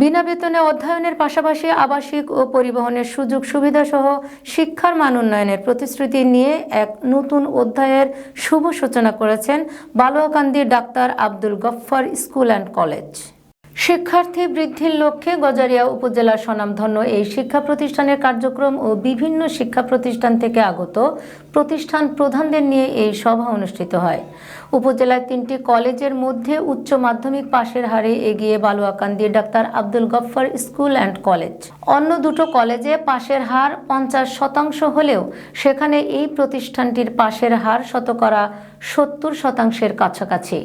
বিনা বেতনে অধ্যয়নের পাশাপাশি আবাসিক ও পরিবহনের সুযোগ সুবিধা সহ শিক্ষার মান উন্নয়নের প্রতিশ্রুতি নিয়ে এক নতুন অধ্যায়ের শুভ সূচনা করেছেন Baluakandi doctor Abdul Gaffar school and college. শিক্ষার্থী বৃদ্ধির লক্ষ্যে গজারিয়া উপজেলার স্বনামধন্য এই শিক্ষা প্রতিষ্ঠানের কার্যক্রম ও বিভিন্ন শিক্ষা প্রতিষ্ঠান থেকে আগত প্রতিষ্ঠান প্রধানদের নিয়ে এই সভা অনুষ্ঠিত হয়। উপজেলার তিনটি কলেজের মধ্যে উচ্চ মাধ্যমিক পাশের হারে এগিয়ে Baluakandi doctor Abdul Gaffar school and college. অন্য দুটো কলেজে পাশের হার পঞ্চাশ শতাংশ হলেও সেখানে এই প্রতিষ্ঠানটির পাশের হার শতকরা সত্তর শতাংশের কাছাকাছি।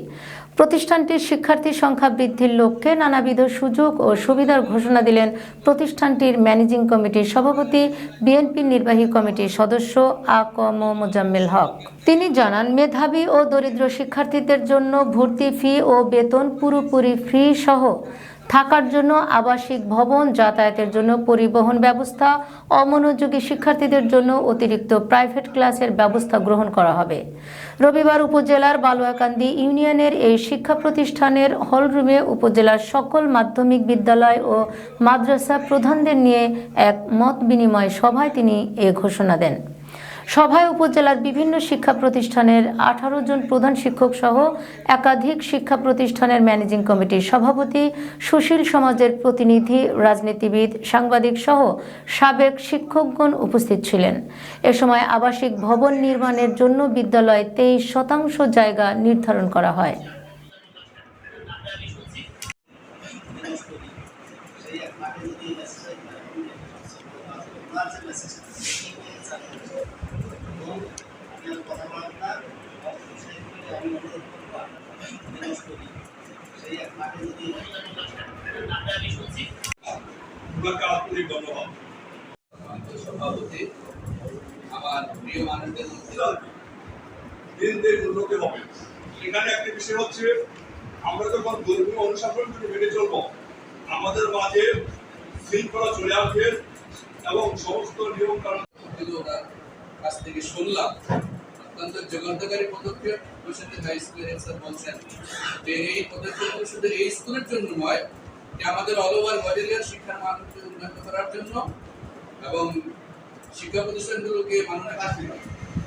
প্রতিষ্ঠানটির শিক্ষার্থী সংখ্যা বৃদ্ধির লক্ষ্যে নানাবিধ সুযোগ ও সুবিধার ঘোষণা দিলেন প্রতিষ্ঠানটির ম্যানেজিং কমিটির সভাপতি, বিএনপির নির্বাহী কমিটির সদস্য আ ক ম মোজাম্মেল হক। তিনি জানান, মেধাবী ও দরিদ্র শিক্ষার্থীদের জন্য ভর্তি ফি ও বেতন পুরোপুরি ফ্রি সহ থাকার জন্য আবাসিক ভবন যাতায়াতের জন্য পরিবহন ব্যবস্থা, অমনোযোগী শিক্ষার্থীদের জন্য অতিরিক্ত প্রাইভেট ক্লাসের ব্যবস্থা গ্রহণ করা হবে। রবিবার উপজেলার বালুয়াকান্দি ইউনিয়নের এই শিক্ষা প্রতিষ্ঠানের হলরুমে উপজেলার সকল মাধ্যমিক বিদ্যালয় ও মাদ্রাসা প্রধানদের নিয়ে এক মত বিনিময় সভায় তিনি এ ঘোষণা দেন। সভায় উপজেলার বিভিন্ন শিক্ষা প্রতিষ্ঠানের আঠারো জন প্রধান শিক্ষক সহ একাধিক শিক্ষা প্রতিষ্ঠানের ম্যানেজিং কমিটির সভাপতি, সুশীল সমাজের প্রতিনিধি, রাজনীতিবিদ, সাংবাদিক সহ সাবেক শিক্ষকগণ উপস্থিত ছিলেন। এ সময় আবাসিক ভবন নির্মাণের জন্য বিদ্যালয়ে তেইশ শতাংশ জায়গা নির্ধারণ করা হয়। সভাপতি আমার প্রিয় মানুষদের মধ্যে উন্নতি হবে। এখানে একটা বিষয় হচ্ছে আমরা যখন ধর্মীয় অনুশাসন যদি মেনে চলবো আমাদের মাঝে শৃঙ্খলা চলে আসবে এবং সমস্ত নিয়ম ওনার কাছ থেকে শুনলাম অত্যন্ত যুগান্তকারী পদক্ষেপ প্রসেনজিৎ হাই স্কুলের স্যার বলছেন যে এই পদক্ষেপ শুধু এই স্কুলের জন্য নয় যে আমাদের অল ওভার শিক্ষার মানকে উন্নত করার জন্য এবং শিক্ষা প্রতিষ্ঠানগুলোকে মাননীয়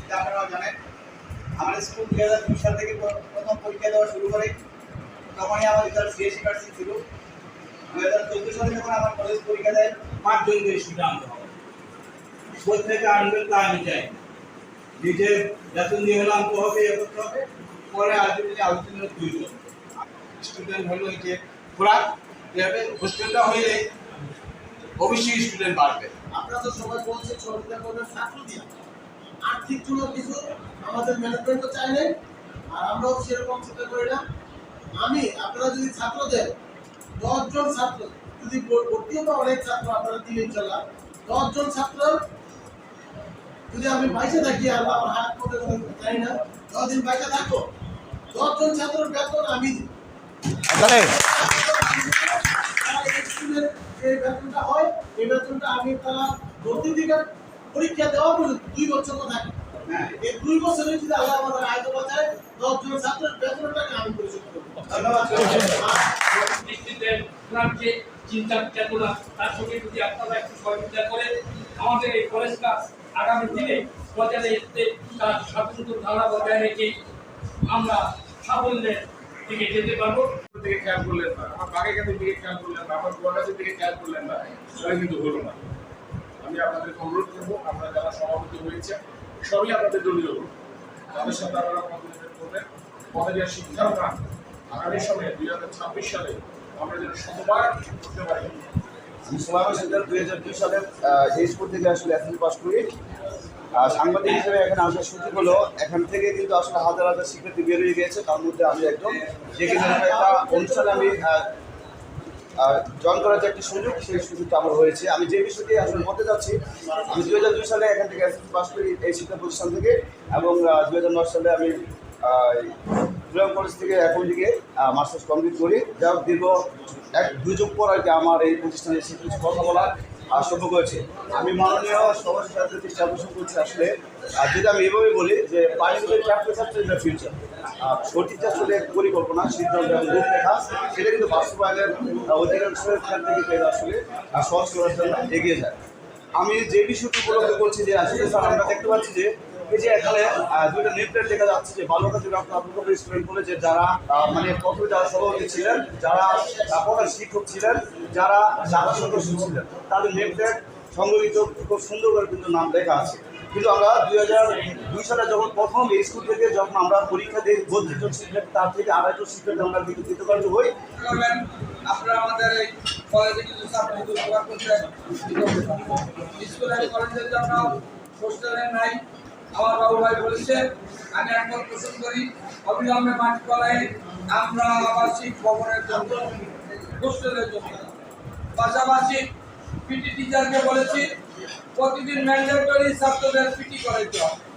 এটা আপনারা জানেন। আমাদের স্কুল দুই হাজার দুই সাল থেকে প্রথম পরীক্ষা দেওয়া শুরু করে। তখনই আমার রেজাল্ট সিএসি পার্সেন্ট ছিল, দুই হাজার চোদ্দ সালে যখন আমার কলেজ পরীক্ষা দেয় পাঁচজন করে স্টুডেন্ট আনতে হবে। কোথা থেকে আনবেন তা আমি চাই। নিজের বেতন দিয়ে হলে আনতে হবে, এ করতে হবে। পরে আলটিমেটলি আলোচনা দুইজন স্টুডেন্ট হলো যে খোরাক হোস্টেলটা হইলে অবশ্যই স্টুডেন্ট বাড়বে। আপনারা তো সবাই বলছে সহযোগিতা করবেন ছাত্র দিয়ে আর্থিক কোনো কিছু আমাদের ম্যানেজমেন্টও চাইলে আর আমরাও সেরকম চিন্তা করি না। আমি আপনারা যদি ছাত্রদের দশজন ছাত্র যদি ভর্তিও বা অনেক ছাত্র আপনারা দিলে ইনশাল্লাহ দশজন ছাত্র যদি আমি বাইসে থাকি আর আমার হাত কোনো জানি না দশদিন বাইসে থাকব দশজন ছাত্রের বেতন আমি দিই। স্কুলের যে বেতনটা হয়, এই বেতনটা আমি তারা পরীক্ষা দেওয়া পর্যন্ত দুই বছর তো থাকে। হ্যাঁ এই দুই বছরে যদি আল্লাহ আমাদের বাঁচায় দশজন ছাত্রের বেতনটাকে আমি পরিশোধ চিন্তা তার সঙ্গে যদি আপনারা একটু সহযোগিতা আমাদের এই কলেজটা আগামী দিনে বজায় রাখতে তার স্বাতন্ত্র ধারা বজায় রেখে আমরা সাফল্যের দিকে যেতে পারব দিকে খেয়াল করলেন না। আমার বাগেখানের দিকে খেয়াল করলেন না, আমার গোয়াগাছের দিকে খেয়াল করলেন না, সেটা কিন্তু হলো না। আমি আপনাদেরকে অনুরোধ করব, আপনারা যারা সভাপতি হয়েছে, সবই আপনাদের দলীয় লোক তাদের সাথে আপনারা কমিউনিকেট করবেন। কলেজের শিক্ষার মান আগামী সময়ে দুই হাজার ছাব্বিশ সালে আমরা যেন শতবার করতে পারি। আমি সোলামা সেন্টার দুই হাজার দুই সালে এই স্কুল থেকে আসলে এসএসসি পাস করি। সাংবাদিক হিসেবে এখানে আসার সুযোগ হলো, এখান থেকে কিন্তু আসলে হাজার হাজার শিক্ষার্থী বের হয়ে গিয়েছে। তার মধ্যে আমি একদম যেখানে একটা অনুষ্ঠানে আমি জয়েন করার যে একটি সুযোগ, সেই সুযোগটা আমার হয়েছে। আমি যে বিষয়টি আসলে বলতে চাচ্ছি আমি দুই হাজার দুই সালে এখান থেকে এসএসসি পাস করি এই শিক্ষা প্রতিষ্ঠান থেকে এবং দুই হাজার নয় সালে আমি কলেজ থেকে এখন দিকে মাস্টার্স কমপ্লিট করি। যা দীর্ঘ এক দুই যুগ পর আর কি আমার এই প্রতিষ্ঠানে এসে কিছু কথা বলার সভ্য করেছে। আমি মাননীয় সাথে দৃষ্টি আকর্ষণ করছি আসলে। আর যেটা আমি এভাবে বলি যে পানিগুলোর চাকরি ছাত্র এটা ফিউচার সঠিক আসলে পরিকল্পনা, সিদ্ধান্ত এবং রূপরেখা, সেটা কিন্তু বাস্তবায়নের অধিকাংশ ক্ষেত্রে থেকে আসলে সহজ করার জন্য এগিয়ে যায়। আমি যে বিষয়টি উপলব্ধি করছি যে আসলে স্যার, আমরা দেখতে পাচ্ছি যে এই যে এখানে দুইটা নেটপ্লেট দেখা যাচ্ছে যে বালুকা থেকে আপনার আপনার স্টুডেন্ট যারা মানে প্রথমে যারা সভাপতি ছিলেন, যারা প্রধান শিক্ষক ছিলেন, যারা যারা সদস্য ছিলেন, তাদের নেটপ্লেট সংগঠিত খুব সুন্দর করে কিন্তু নাম লেখা আছে। কিন্তু আমরা দুই হাজার দুই সালে যখন প্রথম স্কুল থেকে যখন আমরা পরীক্ষা দিই বত্রিশ জন শিক্ষার্থী তার থেকে আড়াইশো শিক্ষার্থী আমরা কিন্তু কৃতকার্য হই। আপনারা আমাদের এই কলেজের জন্য নাই। আমার বাবু ভাই বলেছে, আমি একবার পোষণ করি। অবিলম্বে করাই আমরা আবাসিক ভবনের জন্য হোস্টেলের জন্য পাশাপাশি পিটি টিচারকে বলেছি, প্রতিদিন ম্যান্ডেটরি ছাত্রদের পিটি করাইতে হবে।